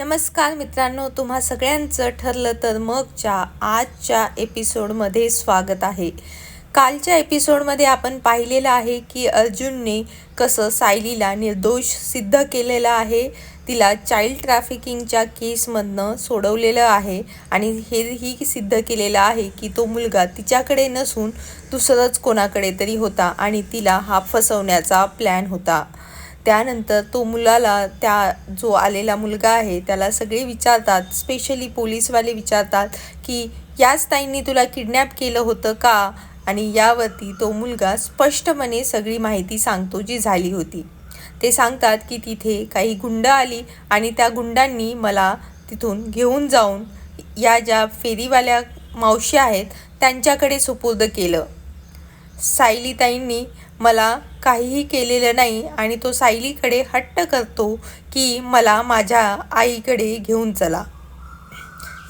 नमस्कार मित्रांनो तुम्हा सगळ्यांचं ठरलं तर मगच्या आजच्या एपिसोडमध्ये स्वागत आहे. कालच्या एपिसोडमध्ये आपण पाहिलेलं आहे की अर्जुनने कसं सायलीला निर्दोष सिद्ध केलेलं आहे तिला चाइल्ड ट्रॅफिकिंगच्या केसमधनं सोडवलेलं आहे आणि हेही सिद्ध केलेलं आहे की तो मुलगा तिच्याकडे नसून दुसरंच कोणाकडे तरी होता आणि तिला हा फसवण्याचा प्लॅन होता. त्यानंतर तो मुलाला त्या जो आलेला मुलगा आहे त्याला सगळे विचारतात स्पेशली पोलीसवाले विचारतात की याच ताईंनी तुला किडनॅप केलं होतं का? आणि यावरती तो मुलगा स्पष्टपणे सगळी माहिती सांगतो जी झाली होती. ते सांगतात की तिथे काही गुंड आली आणि त्या गुंडांनी मला तिथून घेऊन जाऊन या ज्या फेरीवाल्या मावशी आहेत त्यांच्याकडे सुपूर्द केलं. सायलीताईंनी मला काहीही केलेलं नाही आणि तो सायलीकडे हट्ट करतो की मला माझ्या आईकडे घेऊन चला.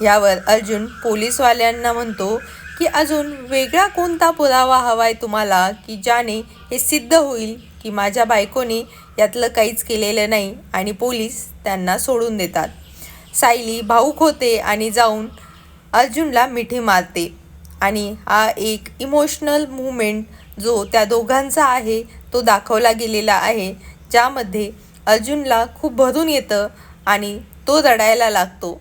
यावर अर्जुन पोलीसवाल्यांना म्हणतो की अजून वेगळा कोणता पुरावा हवा आहे तुम्हाला की ज्याने हे सिद्ध होईल की माझ्या बायकोने यातलं काहीच केलेलं नाही आणि पोलीस त्यांना सोडून देतात. सायली भाऊक होते आणि जाऊन अर्जुनला मिठी मारते आणि हा एक इमोशनल मुवमेंट जो त्या दोघांचा आहे तो दाखवला गेलेला आहे ज्यामध्ये अर्जुनला खूप भरून येतं आणि तो रडायला लागतो.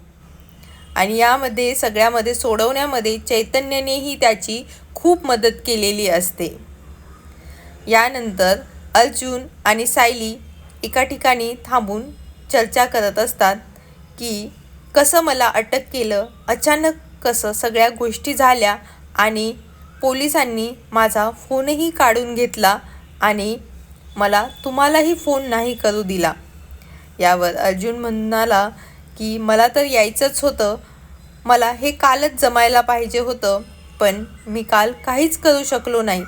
आणि यामध्ये सगळ्यामध्ये सोडवण्यामध्ये चैतन्यानेही त्याची खूप मदत केलेली असते. यानंतर अर्जुन आणि सायली एका ठिकाणी थांबून चर्चा करत असतात की कसं मला अटक केलं? अचानक कसं सगळ्या गोष्टी झाल्या आणि पोलिसांनी माझा फोनही काढून घेतला आणि मला तुम्हालाही फोन नाही करू दिला. यावर अर्जुन म्हणाला की मला तर यायचंच होतं. मला हे कालच जमायला पाहिजे होतं पण मी काल काहीच करू शकलो नाही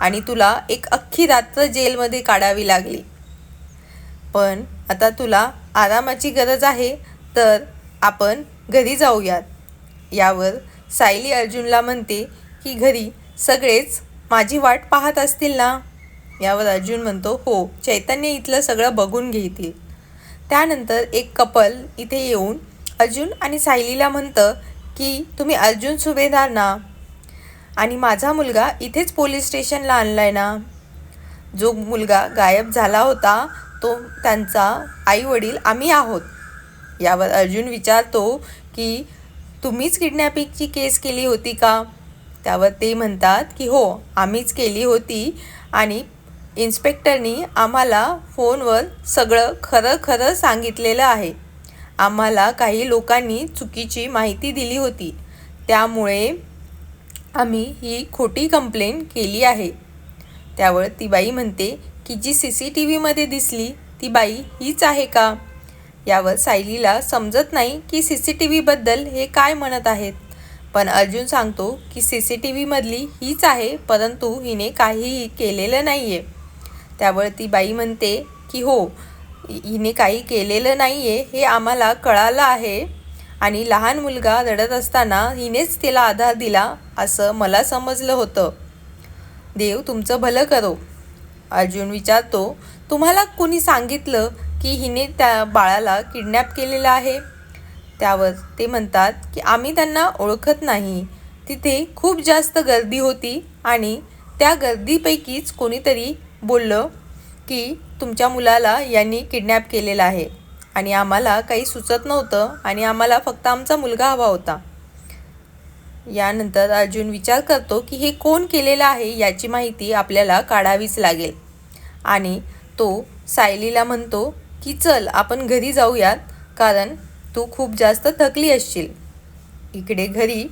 आणि तुला एक अख्खी रात्र जेलमध्ये काढावी लागली. पण आता तुला आरामाची गरज आहे तर आपण घरी जाऊयात. यावर सायली अर्जुनला म्हणते की घरी सगळेच माझी वाट पाहत असतील ना? यावर अर्जुन म्हणतो हो चैतन्य इथलं सगळं बघून घेतील. त्यानंतर एक कपल इथे येऊन अर्जुन आणि सायलीला म्हणतं की तुम्ही अर्जुन सुभेदार ना? आणि माझा मुलगा इथेच पोलीस स्टेशनला आणला आहे ना? जो मुलगा गायब झाला होता तो त्यांचा आईवडील आम्ही आहोत. यावर अर्जुन विचारतो की तुम्हीच किडनॅपिंगची केस केली होती का? त्यावर ते म्हणतात की हो आम्हीच केली होती आणि इन्स्पेक्टरनी आम्हाला फोनवर सगळं खरं खरं सांगितलेलं आहे. आम्हाला काही लोकांनी चुकीची माहिती दिली होती. त्यामुळे आम्ही ही खोटी कंप्लेंट केली आहे. त्यावर ती बाई म्हणते की जी सी सी टी व्हीमध्ये दिसली ती बाई हीच आहे का? यावर सायलीला समजत नाही की सी सी टी व्हीबद्दल हे काय म्हणत आहेत. पण अर्जुन सांगतो की सी सी टी व्हीमधली हीच आहे परंतु हिने काहीही केलेलं नाही आहे त्यावर ती बाई म्हणते की हो हिने काही केलेलं नाही आहे हे आम्हाला कळालं आहे. आणि लहान मुलगा रडत असताना हिनेच तिला आधार दिला असं मला समजलं होतं. देव तुमचं भलं करो. अर्जुन विचारतो तुम्हाला कोणी सांगितलं की हिने त्या बाळाला किडनॅप केलेलं आहे? त्यावर ते म्हणतात की आम्ही त्यांना ओळखत नाही. तिथे खूप जास्त गर्दी होती आणि त्या गर्दीपैकीच कोणीतरी बोललं की तुमच्या मुलाला यांनी किडनॅप केलेलं आहे आणि आम्हाला काही सुचत नव्हतं आणि आम्हाला फक्त आमचा मुलगा हवा होता. यानंतर अर्जुन विचार करतो की हे कोण केलेलं आहे याची माहिती आपल्याला काढावीच लागेल. आणि तो सायलीला म्हणतो की चल आपण घरी जाऊयात. कारण तू खूप जास्त थकली असशील. इकडे घरी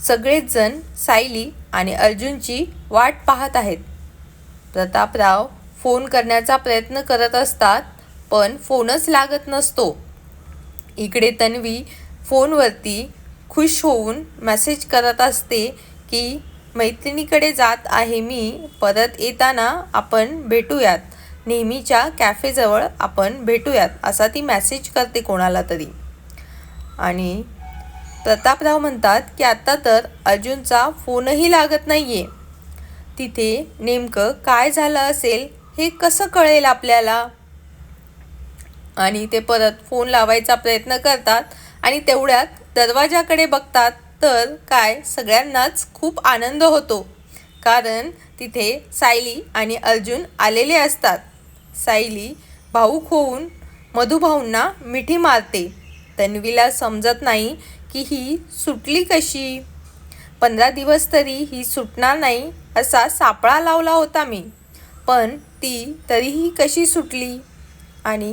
सगळेच जण सायली आणि अर्जुनची वाट पाहत आहेत. प्रतापराव फोन करण्याचा प्रयत्न करत असतात पण फोनच लागत नसतो. इकडे तन्वी फोनवरती खुश होऊन मेसेज करत असते की मैत्रिणीकडे जात आहे मी परत येताना आपण भेटूयात. नेहमीच्या कॅफेजवळ आपण भेटूयात असा ती मेसेज करते कोणाला तरी. आणि प्रतापराव म्हणतात की आत्ता तर अर्जुनचा फोनही लागत नाही आहे तिथे नेमकं काय झालं असेल हे कसं कळेल आपल्याला? आणि ते परत फोन लावायचा प्रयत्न करतात आणि तेवढ्यात दरवाजाकडे बघतात तर काय सगळ्यांनाच खूप आनंद होतो. कारण तिथे सायली आणि अर्जुन आलेले असतात. सायली भाऊक होऊन मधुभाऊंना मिठी मारते. तन्वीला समजत नाही की ही सुटली कशी. पंधरा दिवस तरी ही सुटणार नाही असा सापळा लावला होता मी. पण ती तरीही कशी सुटली? आणि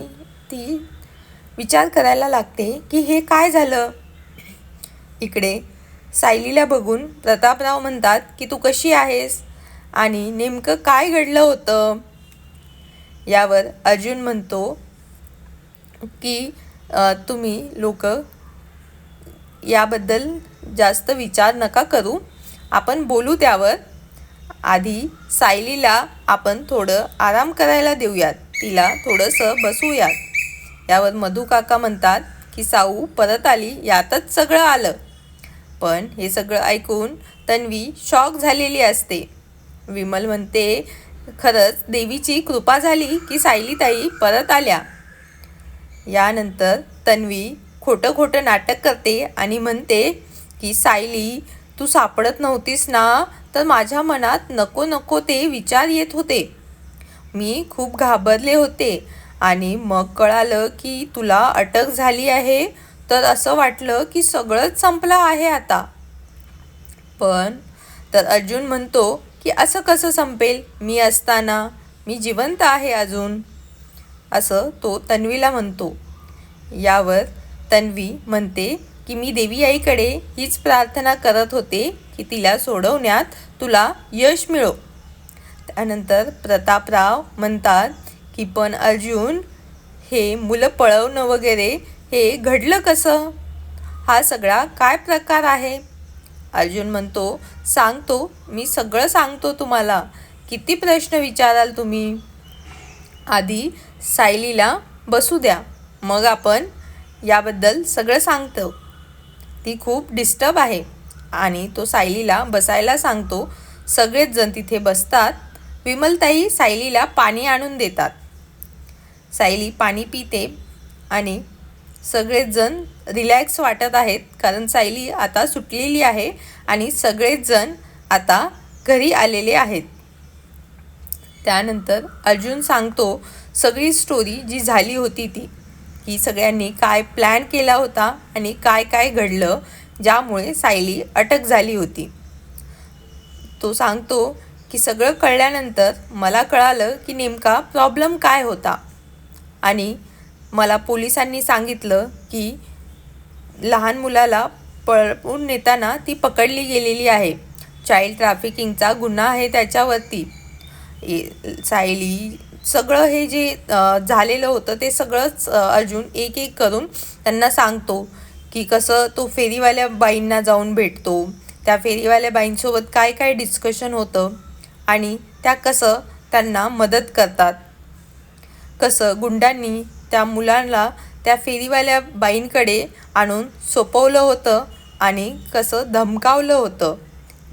ती विचार करायला लागते की हे काय झालं? इकडे सायलीला बघून प्रतापराव म्हणतात की तू कशी आहेस? आणि नेमकं काय घडलं होतं? यावर अर्जुन म्हणतो की तुम्ही लोक याबद्दल जास्त विचार नका करू. आपण बोलू त्यावर. आधी सायलीला आपण थोडं आराम करायला देऊयात. तिला थोडंसं बसूयात. यावर मधू काका म्हणतात की साऊ परत आली. यातच सगळं आलं. पण हे सगळं ऐकून तन्वी शॉक झालेली असते. विमल म्हणते खरंच देवीची कृपा झाली की सायलीताई परत आल्या. यानंतर तन्वी खोटं खोटं नाटक करते आणि म्हणते की सायली तू सापडत नव्हतीस ना? तर माझ्या मनात नको नको ते विचार येत होते. मी खूप घाबरले होते आणि मग कळालं की तुला अटक झाली आहे. तर असं वाटलं की सगळंच संपलं आहे आता. पण तर अर्जुन म्हणतो की असं कसं संपेल? मी असताना. मी जिवंत आहे अजून. असं तो तन्वीला म्हणतो. यावर तन्वी म्हणते की मी देवी आईकडे हीच प्रार्थना करत होते की तिला सोडवण्यात तुला यश मिळो. त्यानंतर प्रतापराव म्हणतात की पण अर्जुन हे मुलं पळवणं वगैरे हे घडलं कसं? हा सगळा काय प्रकार आहे? अर्जुन म्हणतो सांगतो मी सगळं सांगतो तुम्हाला. किती प्रश्न विचाराल तुम्ही? आधी सायलीला बसू द्या मग आपण याबद्दल सगळं सांगतो. ती खूप डिस्टर्ब आहे आणि तो सायलीला बसायला सांगतो सगळेच जण तिथे बसतात. विमलताई सायलीला पाणी आणून देतात. सायली पाणी पिते आणि सगळेच जण रिलॅक्स वाटत आहेत कारण सायली आता सुटलेली आहे आणि सगळेच जण आता घरी आलेले आहेत. त्यानंतर अर्जुन सांगतो सगळी स्टोरी जी झाली होती ती की सगळ्यांनी काय प्लॅन केला होता आणि काय काय घडलं ज्यामुळे सायली अटक झाली होती. तो सांगतो की सगळं कळल्यानंतर मला कळालं की नेमका प्रॉब्लेम काय होता. आणि मला पोलिसांनी सांगितलं की लहान मुलाला पळवून नेताना ती पकडली गेलेली आहे. चाइल्ड ट्रॅफिकिंगचा गुन्हा आहे त्याच्यावरती. सायली सगळं हे जे झालेलं होतं ते सगळंच अर्जुन एक एक करून त्यांना सांगतो की कसं तो फेरीवाल्या बाईंना जाऊन भेटतो. त्या फेरीवाल्या बाईंसोबत काय काय डिस्कशन होतं आणि त्या कसं त्यांना मदत करतात. कसं गुंडांनी त्या मुलांना त्या फेरीवाल्या बाईंकडे आणून सोपवलं होतं आणि कसं धमकावलं होतं.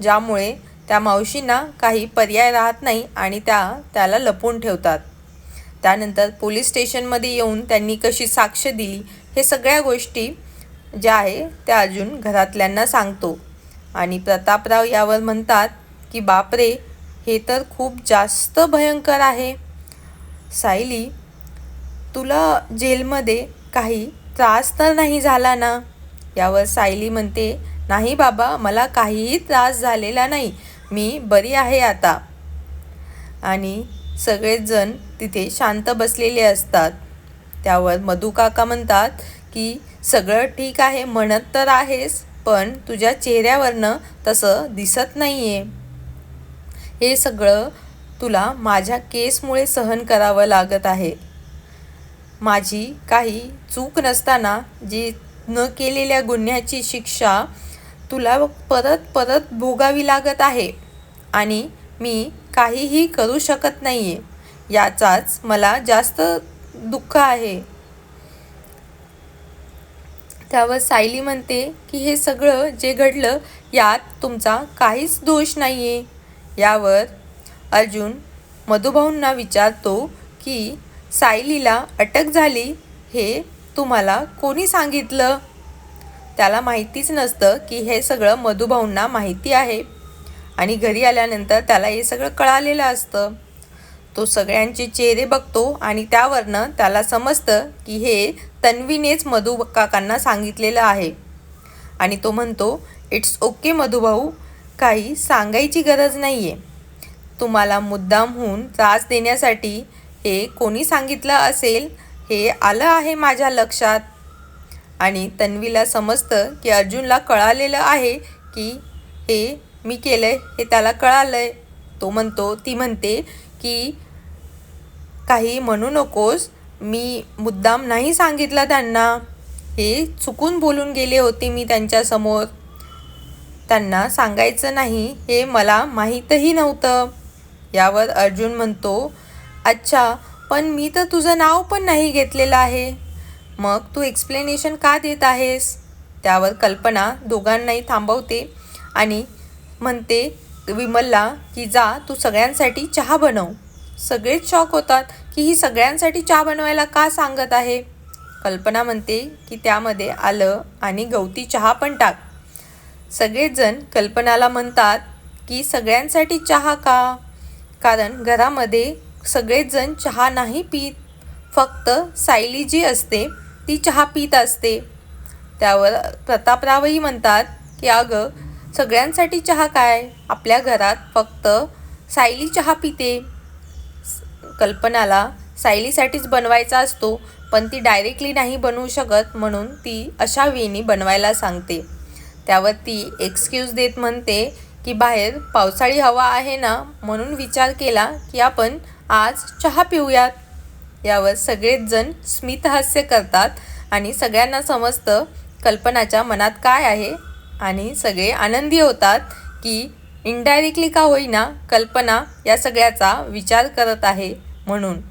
ज्यामुळे त्या मावशींना काही पर्याय राहत नाही आणि त्या त्याला लपून ठेवतात. त्यानंतर पोलीस स्टेशनमध्ये येऊन त्यांनी कशी साक्ष दिली हे सगळ्या गोष्टी ज्या आहे त्या अजून घरातल्यांना सांगतो. आणि प्रतापराव यावर म्हणतात की बापरे हे तर खूप जास्त भयंकर आहे. सायली तुला जेलमध्ये काही त्रास तर नाही झाला ना? यावर सायली म्हणते नाही बाबा मला काहीही त्रास झालेला नाही. मी बरी आहे आता. आणि सगळेजण तिथे शांत बसलेले असतात. त्यावर मधुकाका म्हणतात की सगळं ठीक आहे म्हणत तर आहेस पण तुझ्या चेहऱ्यावरनं तसं दिसत नाही आहे हे सगळं तुला माझ्या केसमुळे सहन करावं लागत आहे. माझी काही चूक नसताना जी न केलेल्या गुन्ह्याची शिक्षा तुला परत परत भोगावी लागत आहे आणि मी काहीही करू शकत नाही आहे याचाच मला जास्त दुःख आहे. त्यावर सायली म्हणते की हे सगळं जे घडलं यात तुमचा काहीच दोष नाही आहे यावर अर्जुन मधुभाऊंना विचारतो की सायलीला अटक झाली हे तुम्हाला कोणी सांगितलं? त्याला माहितीच नसतं की हे सगळं मधुभाऊंना माहिती आहे. आणि घरी आल्यानंतर त्याला हे सगळं कळालेलं असतं. तो सगळ्यांचे चेहरे बघतो आणि त्यावरनं त्याला समजतं की हे तन्वीनेच मधु काकांना सांगितलेलं आहे. आणि तो म्हणतो इट्स ओके मधुभाऊ. काही सांगायची गरज नाही आहे तुम्हाला मुद्दामहून त्रास देण्यासाठी हे कोणी सांगितलं असेल? हे आलं आहे माझ्या लक्षात. आणि तन्वीला समजतं की अर्जुनला कळालेलं आहे की हे मी केलं आहे हे त्याला कळालं आहे तो म्हणतो ती म्हणते की काही म्हणू नकोस मी मुद्दाम नाही सांगितलं त्यांना. हे चुकून बोलून गेले होते मी त्यांच्यासमोर त्यांना सांगायचं नाही हे मला माहीतही नव्हतं. यावर अर्जुन म्हणतो अच्छा पण मी तर तुझं नाव पण नाही घेतलेलं आहे. मग तू एक्सप्लेनेशन का देत आहेस? त्यावर कल्पना दोघांनाही थांबवते आणि म्हणते विमलला की जा तू सगळ्यांसाठी चहा बनव. सगळेच शॉक होतात की ही सगळ्यांसाठी चहा बनवायला का सांगत आहे? कल्पना म्हणते की त्यामध्ये आलं आणि गवती चहा पण टाक. सगळेजण कल्पनाला म्हणतात की सगळ्यांसाठी चहा का? कारण घरामध्ये सगळेजण चहा नाही पीत. फक्त सायली जी असते ती चहा पित असते. त्यावर प्रतापरावही म्हणतात की अगं सगळ्यांसाठी चहा काय? आपल्या घरात फक्त सायली चहा पिते. कल्पनाला सायलीसाठीच बनवायचा असतो पण ती डायरेक्टली नाही बनवू शकत म्हणून ती अशा वेणी बनवायला सांगते. त्यावर ती एक्सक्यूज देत म्हणते की बाहेर पावसाळी हवा आहे ना? म्हणून विचार केला की आपण आज चहा पिऊयात. यावर सगळेच जण स्मितहास्य करतात आणि सगळ्यांना समजतं कल्पनाच्या मनात काय आहे आणि सगळे आनंदी होतात की इनडायरेक्टली का होईना कल्पना या सगळ्याचा विचार करत आहे म्हणून.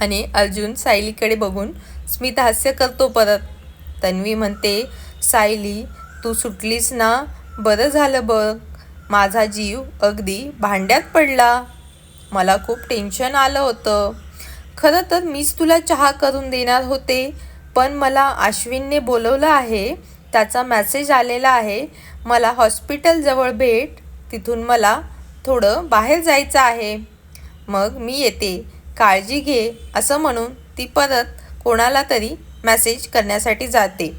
आणि अर्जुन सायलीकडे बघून स्मितहास्य करतो परत. तन्वी म्हणते सायली तू सुटलीस ना? बरं झालं बघ. माझा जीव अगदी भांड्यात पडला. मला खूप टेन्शन आलं होतं. खरं तर मीच तुला चहा करून देणार होते पण मला अश्विनने बोलवलं आहे त्याचा मॅसेज आलेला आहे मला हॉस्पिटलजवळ भेट तिथून मला थोडं बाहेर जायचं आहे. मग मी येते काळजी घे असं म्हणून ती परत कोणाला तरी मेसेज करण्यासाठी जाते.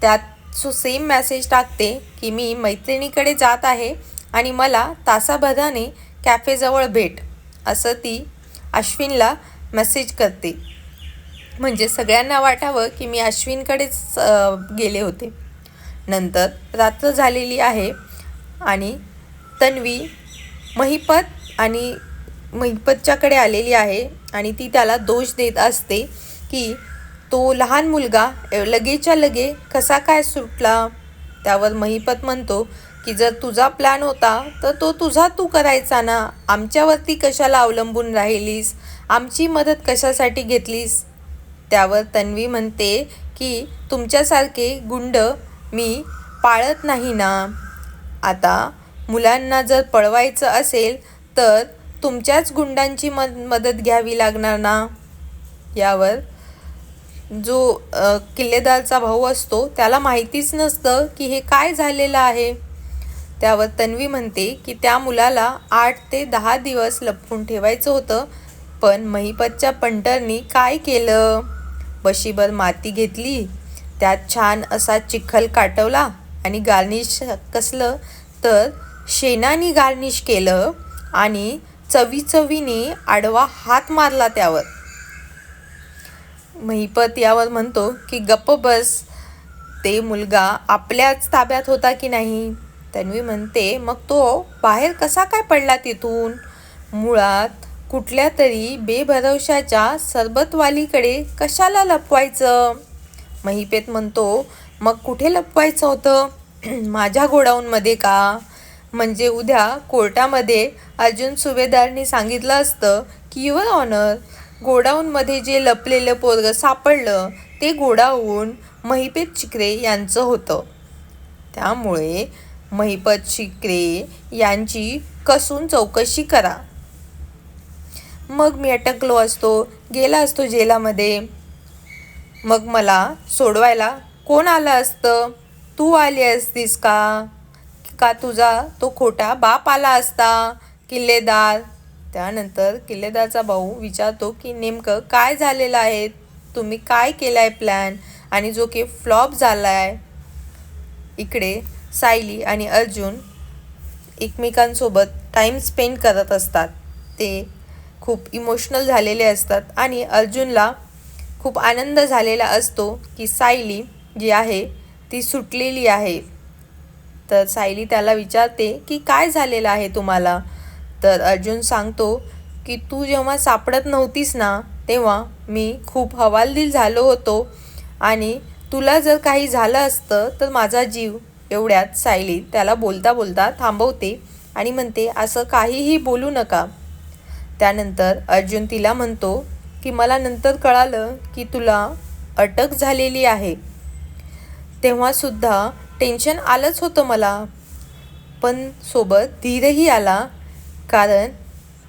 त्यात सो सेम मेसेज टाकते की मी मैत्रिणीकडे जात आहे आणि मला तासाभराने कॅफेजवळ भेट असं ती अश्विनला मेसेज करते. म्हणजे सगळ्यांना वाटावं की मी अश्विनकडेच गेले होते. नंतर रात्र झालेली आहे आणि तन्वी महिपत आणि महिपतच्याकडे आलेली आहे आणि ती त्याला दोष देत असते की तो लहान मुलगा लगेच्या लगे कसा काय सुटला? त्यावर महिपत म्हणतो की जर तुझा प्लॅन होता तर तो तुझा तू करायचा ना? आमच्यावरती कशाला अवलंबून राहिलीस? आमची मदत कशासाठी घेतलीस? त्यावर तन्वी म्हणते की तुमच्यासारखे गुंड मी पाळत नाही ना? आता मुलांना जर पळवायचं असेल तर तुमच्याच गुंडांची मद मदत घ्यावी लागणार ना? यावर जो किल्लेदारचा भाऊ असतो त्याला माहितीच नसतं की हे काय झालेलं आहे. त्यावर तन्वी म्हणते की त्या मुलाला आठ ते दहा दिवस लपवून ठेवायचं होतं पण महिपतच्या पंटरनी काय केलं? बशीभर माती घेतली त्यात छान असा चिखल काटवला आणि गार्निश कसलं तर शेणानी गार्निश केलं आणि चवी चवीने आडवा हात मारला त्यावर. महिपत यावर म्हणतो की गप्प बस ते मुलगा आपल्याच ताब्यात होता की नाही? तन्वी म्हणते मग तो बाहेर कसा काय पडला तिथून? मुळात कुठल्या तरी बेभरवशाच्या सरबतवालीकडे कशाला लपवायचं? महिपेत म्हणतो मग कुठे लपवायचं होतं? माझ्या गोडाऊनमध्ये का? म्हणजे उद्या कोर्टामध्ये अर्जुन सुभेदारनी सांगितलं असतं की युअर ऑनर गोडाऊनमध्ये जे लपलेलं पोरगं सापडलं ते गोडाऊन महिपेत चिकरे यांचं होतं. त्यामुळे महिपत शिकरे यांची कसून चौकशी करा. मग मी अटकलो असतो गेला असतो जेलामध्ये. मग मला सोडवायला कोण आलं असतं? तू आली असतीस का? का तुझा तो खोटा बाप आला असता? किल्लेदार. त्यानंतर किल्लेदारचा भाऊ विचारतो की नेमकं काय झालेलं आहे? तुम्ही काय केलं आहे प्लॅन आणि जो की फ्लॉप झाला आहे इकडे सायली आणि अर्जुन एकमेकांसोबत टाईम स्पेंड करत असतात. ते खूप इमोशनल झालेले असतात आणि अर्जुनला खूप आनंद झालेला असतो की सायली जी आहे ती सुटलेली आहे. तर सायली त्याला विचारते की काय झालेलं आहे तुम्हाला? तर अर्जुन सांगतो की तू जेव्हा सापडत नव्हतीस ना तेव्हा मी खूप हवालदिल झालो होतो आणि तुला जर काही झालं असतं तर माझा जीव एवढ्यात सायली त्याला बोलता बोलता थांबवते आणि म्हणते असं काहीही बोलू नका. त्यानंतर अर्जुन तिला म्हणतो की मला नंतर कळालं की तुला अटक झालेली आहे. तेव्हासुद्धा टेन्शन आलंच होतं मला. पण सोबत धीरही आला कारण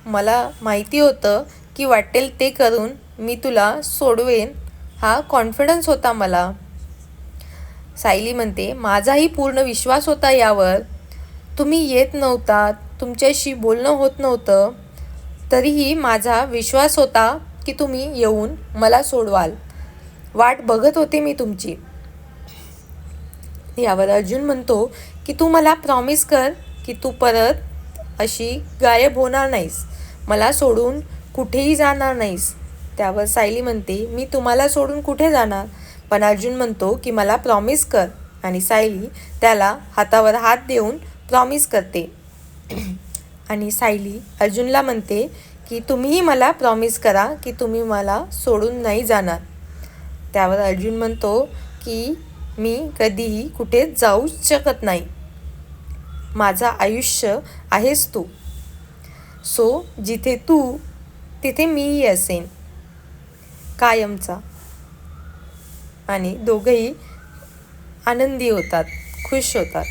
मला माहिती होतं की वाटेल ते करून मी तुला सोडवेन हा कॉन्फिडन्स होता मला. सायली म्हणते माझाही पूर्ण विश्वास होता यावर. तुम्ही येत नव्हता तुमच्याशी बोलणं होत नव्हतं. तरीही माझा विश्वास होता की तुम्ही येऊन मला सोडवाल. वाट बघत होते मी तुमची. यावर अर्जुन म्हणतो की तू मला प्रॉमिस कर की तू परत अशी गायब होणार नाहीस. मला सोडून कुठेही जाणार नाहीस. त्यावर सायली म्हणते मी तुम्हाला सोडून कुठे जाणार? पण अर्जुन म्हणतो की मला प्रॉमिस कर. आणि सायली त्याला हातावर हात देऊन प्रॉमिस करते. आणि सायली अर्जुनला म्हणते की तुम्हीही मला प्रॉमिस करा की तुम्ही मला सोडून नाही जाणार. त्यावर अर्जुन म्हणतो की मी कधीही कुठे जाऊच शकत नाही. माझा आयुष्य आहेस तू. सो जिथे तू तिथे मीही असेन. कायमचा आणि दोघंही आनंदी होतात खुश होतात.